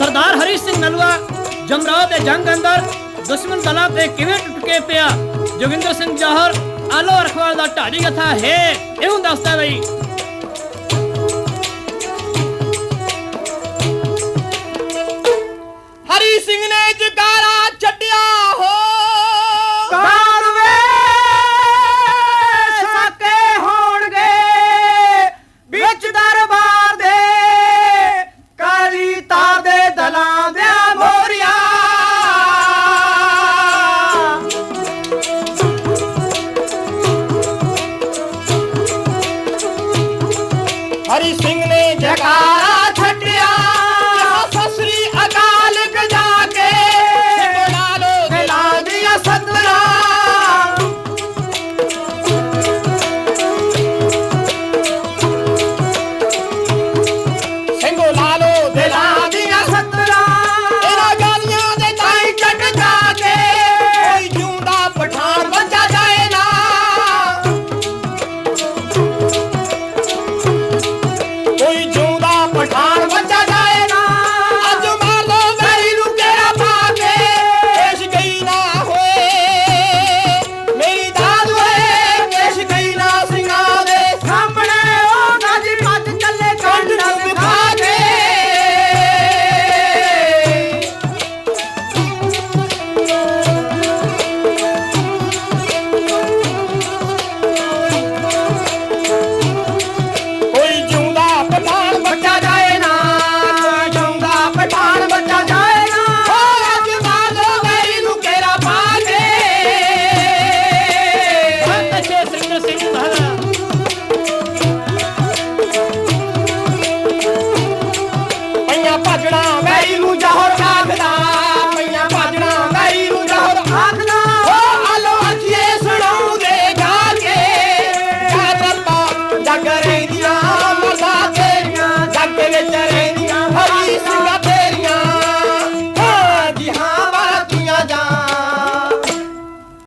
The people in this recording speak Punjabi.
ਸਰਦਾਰ ਹਰੀ ਸਿੰਘ ਦੱਸੂਗਾ ਜਮਰਾਓ ਦੇ ਜੰਗ ਅੰਦਰ ਦੁਸ਼ਮਣ ਦਲਾਂ ਤੇ ਕਿਵੇਂ ਟੁੱਟ ਕੇ ਪਿਆ? ਜੋਗਿੰਦਰ ਸਿੰਘ ਜੌਹਰ, ਆਲੋ ਰਖਵਾਲ ਦਾ ਢਾਡੀ ਕਥਾ ਹੈ ਇਹਨੂੰ ਦੱਸਦਾ ਬਈ हरी सिंह ने जयकार પાઘડા